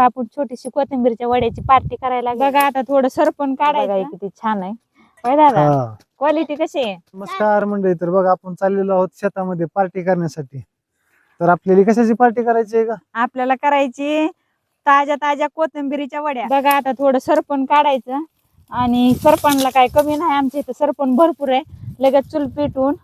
करा आपण छोटीशी कोथिंबीरच्या वड्याची पार्टी करायला बघा आता थोडं सरपण काढायचं. किती छान आहे. होय दादा? हा. क्वालिटी कशी आहे? नमस्कार मंडळी तर बघा आपण चाललेलो आहोत शेतामध्ये पार्टी करण्यासाठी. तर आपल्याला कशाची पार्टी करायची आहे का? आपल्याला करायची ताज्या ताज्या कोथिंबीरीच्या वड्या. बघा आता थोडं सरपण काढायचं. आणि सरपणला काय कमी नाही आमच्या इथं सरपण भरपूर आहे. लगेच चूल पेटून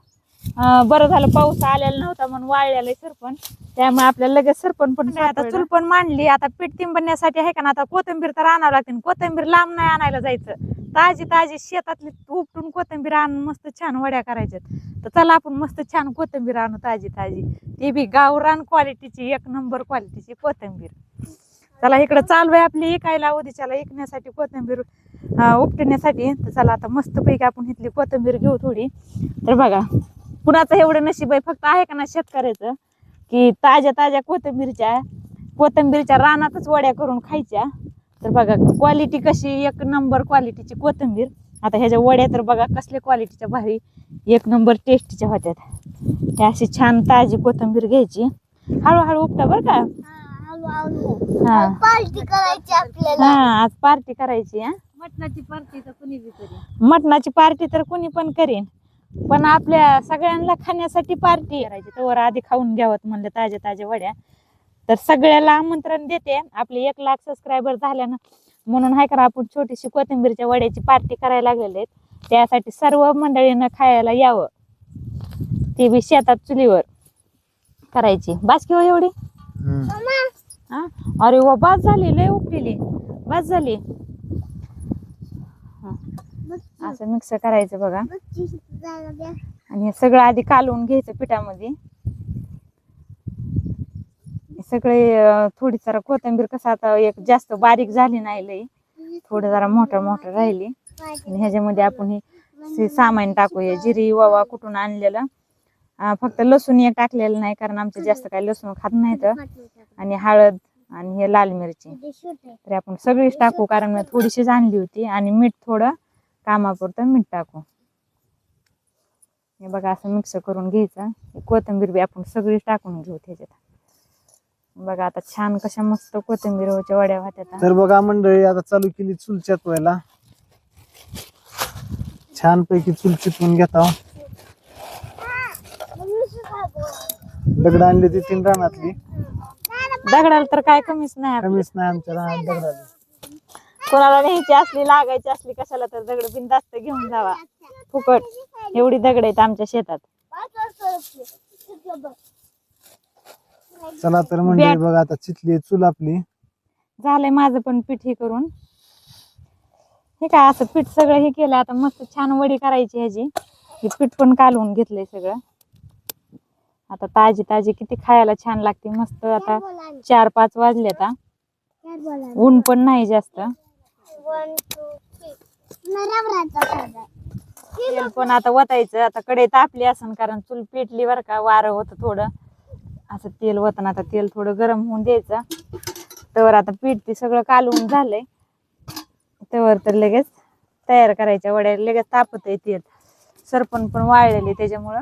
बरं झालं पाऊस आलेला नव्हता म्हणून वाळलेलं सरपण. त्यामुळे आपल्याला लगेच सरपण पण आता चूल पण मांडली. आता पीठ तिंबण्यासाठी आहे का ना आता कोथिंबीर तर आणावं लागते कोथिंबीर लांब नाही आणायला जायचं. ताजी ताजी शेतातली उपटून कोथिंबीर आणून मस्त छान वड्या करायच्यात. तर चला आपण मस्त छान कोथिंबीर आणू ताजी ताजी. ती बी गावरान क्वालिटीची एक नंबर क्वालिटीची कोथिंबीर. चला इकडं चालू आहे आपली इकायला. उद्याच्याला इकण्यासाठी कोथिंबीर उपटण्यासाठी. तर चला आता मस्त पैकी आपण इथली कोथिंबीर घेऊ थोडी. तर बघा कुणाचं एवढं नशीब आहे फक्त आहे का ना शेतकऱ्याचं? की ताज्या ताज्या कोथिंबीरच्या कोथिंबीरच्या रानातच वड्या करून खायच्या. तर बघा क्वालिटी कशी एक नंबर क्वालिटीची कोथिंबीर. आता ह्याच्या वड्या तर बघा कसल्या क्वालिटीच्या भारी. एक नंबर टेस्टीच्या होत्यात. हे अशी छान ताजी कोथिंबीर घ्यायची. हळूहळू उपटा बरं का? हा. पार्टी करायची आपल्याला. हा आज पार्टी करायची हा. मटणाची पार्टी तर कुणी बी मटणाची पार्टी तर कोणी पण करीन. पण आपल्या सगळ्यांना खाण्यासाठी पार्टी करायची. तर आधी खाऊन घ्यावत म्हणलं ताज्या ताज्या वड्या. तर सगळ्याला आमंत्रण देते. आपले एक लाख सबस्क्रायबर झाल्यानं म्हणून हाय करा आपण छोटीशी कोथिंबीरच्या वड्याची पार्टी करायला लागलेले त्यासाठी सर्व मंडळीनं खायला यावं. ते बी शेतात चुलीवर करायची. बास किंवा एवढी. हा? अरे वा बास झाली लय उपलेली बास झाली. हा. असं मिक्स करायचं बघा. आणि हे सगळं आधी कालवून घ्यायचं पिठामध्ये. सगळे थोडी जरा कोथिंबीर कसं आता एक जास्त बारीक झाली नाही लई. थोडं जरा मोठं मोठं राहिली. आणि ह्याच्यामध्ये आपण हे सामान टाकूया जिरी ओवा कुठून आणलेलं. फक्त लसूण एक टाकलेलं नाही कारण आमचे जास्त काही लसूण खात नाहीत. आणि हळद आणि हे लाल मिरची. तर आपण सगळीच टाकू कारण मी थोडीशीच आणली होती. आणि मीठ थोडं कामापुरतं मीठ टाकू. हे बघा असं मिक्स करून घ्यायचं. हे कोथिंबीर बी आपण सगळीच टाकून घेऊ त्याच्यात. बघा आता छान कशा मस्त कोथिंबीरच्या वड्या होत्या तर बघा मंडळी आता चालू केली चूल चेतवायला छान पैकी चूल चितवून घेता दगड आणली ती तीन रानातली. दगडाला तर काय कमीच नाही. कमीच नाही आमच्या रानात दगडाला कोणाला न्यायची असली लागायची असली कशाला तर दगड बिनदास्त घेऊन जावा. फुकट. एवढी दगड आहेत आमच्या शेतात. चला तर मंडळी बघा आता चितली चूल आपली. झालंय माझं पण पीठ हे करून. हे काय असं पीठ सगळं हे केलं आता मस्त छान वडी करायची ह्याची. हे पीठ पण कालवून घेतलंय सगळं. आता ताजी ताजी किती खायला छान लागते मस्त आता चार पाच वाजले आता ऊन पण नाही जास्त. तेल पण आता वतायचं आता कडे तापली असन कारण चूल पेटली बरं का वारं होतं थोडं. असं तेल वतना आता तेल थोडं गरम होऊन द्यायचं. तर आता पीठ ते सगळं कालवून झालंय. त्यावर तर लगेच तयार करायच्या वड्या लगेच तापत आहे तेल. सरपण पण वाळलेली त्याच्यामुळं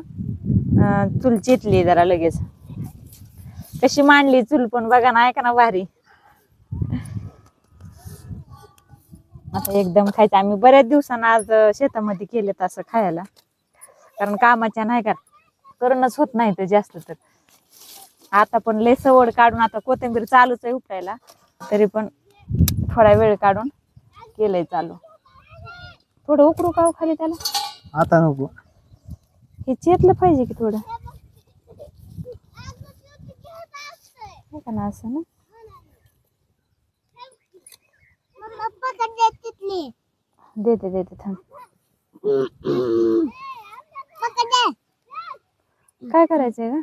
अं, चूल चितली जरा लगेच. कशी मांडली चूल पण बघा ना ऐका ना भारी. आता एकदम खायचं. आम्ही बऱ्याच दिवसांना आज शेतामध्ये केलेत असं खायला. कारण कामाच्या नाही का करणंच होत नाही तर जास्त तर. आता पण लय सवड काढून आता कोथिंबीर चालूच आहे उपटायला. तरी पण थोडा वेळ काढून केलंय चालू. थोडं उकरू का हो खाली त्याला? आता नको. हे चेतलं पाहिजे की थोडं? का ना असं ना? देते देते थांब. काय करायचंय का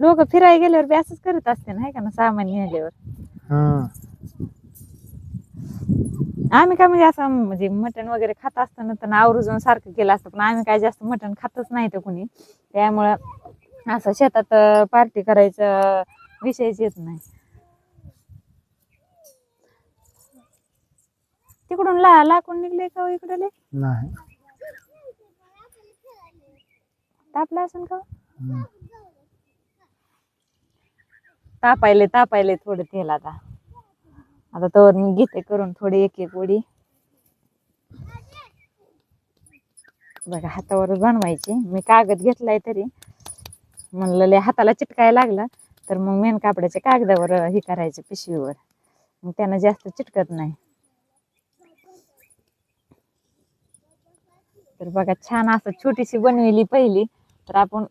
लोक फिरायला गेल्यावर बी असंच करत असते ना का ना सामान नेल्यावर? हा. आम्ही काय म्हणजे असं म्हणजे मटण वगैरे खात असताना तर आवर्जून सारखं केलं असतं पण आम्ही काय जास्त मटण खातच नाही तर कुणी. त्यामुळं असं शेतात पार्टी करायचं विषयच येत नाही. तिकडून ला लाकूड निघले का हो इकडे? नाही. तापला असेल का हम्म. तापायले तापायले थोडं तेल आता. आता तर मी घेते करून थोडी एक एक वडी. बघा हातावर बनवायची. मी कागद घेतलाय तरी. म्हणलं लय हाताला चिटकायला लागला. तर मग मेन कापडाच्या कागदावर हे करायचं पिशवीवर. मग त्यांना जास्त चिटकत नाही. तर बघा छान असं छोटीशी बनविली पहिली. तर आपण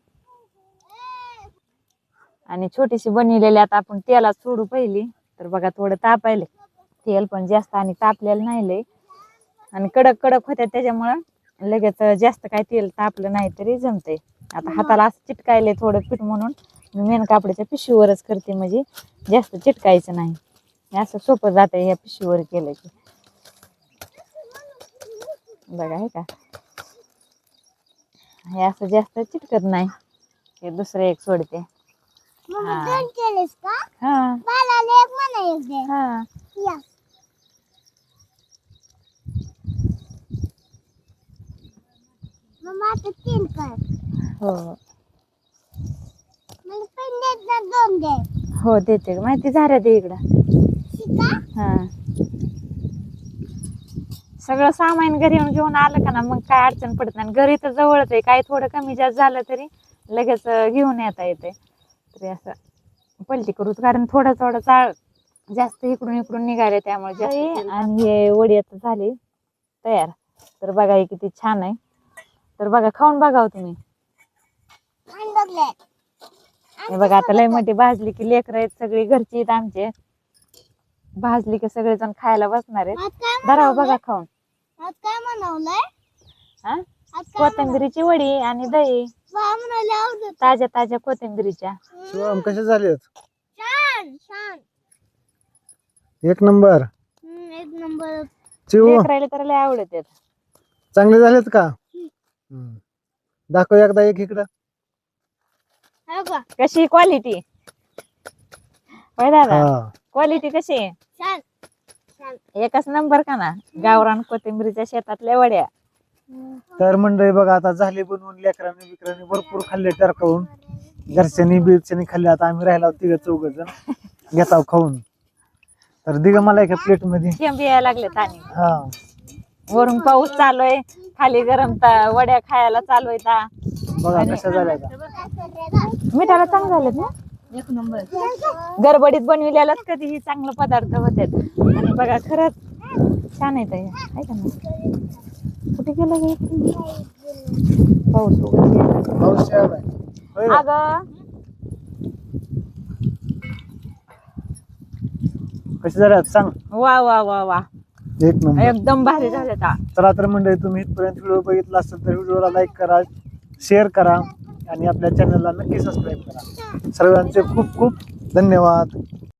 आणि छोटीशी बनविलेली आता आपण तेलात सोडू पहिली. तर बघा थोडं तापायले तेल पण जास्त आणि तापलेलं नाही लय. आणि कडक कडक होत्या त्याच्यामुळं लगेच जास्त काय तेल तापलं नाही तरी जमतंय. आता हाताला असं चिटकायले थोडं पीठ म्हणून. मी मेन कापडाच्या पिशवीवरच करते म्हणजे जास्त चिटकायचं नाही. हे असं सोपं जातं या पिशवीवर केलं की बघा हे का? हे असं जास्त चिटकत नाही. हे दुसरं एक सोडते. मम्मी हा. हा. मला हा दोन दे. देते माहिती झाल्या ते इकडं. शिका. हा. सगळं सामान घरी येऊन घेऊन आलं का ना मग काय अडचण पडत नाही. घरी तर जवळच आहे. काही थोडं कमी जास्त झालं तरी लगेच अं, घेऊन येता येते. तरी असं पलटी करू कारण थोडं थोडं चाळ जास्त इकडून इकडून निघाले त्यामुळे जास्त आणि हे वडी आता झाली तयार. तर बघा हे किती छान आहे. तर बघा खाऊन बघा हो तुम्ही. हे बघा आता लय मोठी भाजली की लेकर आहेत सगळी घरची आहेत आमचे. भाजली की सगळेजण खायला बसणार आहेत. धराव बनवलंय? बघा खाऊन. आज काय बनवलंय? हा? आज काय कोथिंबिरीची वडी आणि दही. ताज्या ताज्या कोथिंबिरीच्या. शिवम कसे झालेत छान छान. एक नंबर. एक नंबर. चिव लेकरायला तर लय आवडत आहेत चांगले झालेत का. दाखव एकदा एक इकडं. हो का? कशी क्वालिटी होय दादा? हा. क्वालिटी कशी आहे? छान. छान. एकच नंबर का ना? गावरान कोथिंबिरीच्या शेतातल्या वड्या. तर मंडळी बघा आता झाली बनवून लेकरांनी बिकरांनी भरपूर खाल्ले टरकावून घरच्यांनी बिरच्यांनी खाल्ले आता आम्ही राहिला तिघ चौघ जण घेताव खाऊन. तर दिग मला एका प्लेटमध्ये. थेंब यायला लागलेत आणि. हा. वरून पाऊस चालू आहे. खाली गरम ता- वड्या खायला चालू आहे ता. बघा कशा झाल्या आता. मिठाला चांगले झालेत ना? एक नंबर. गडबडीत बनविलेलाच कधीही चांगले पदार्थ होतात आणि बघा खरंच छान येत आहे का ना कुठे गेलं ग? हे? पाऊस ना? अगं. कशा झाल्यात सांग. वा वा वा वा. एक नंबर. एकदम भारी झाले ता चला तर मंडळी तुम्ही इथपर्यंत व्हिडिओ बघितला असेल तर व्हिडिओला लाईक करा शेअर करा. आणि आपल्या चॅनलला नक्की सबस्क्राईब करा. सर्वांचे खूप खूप धन्यवाद.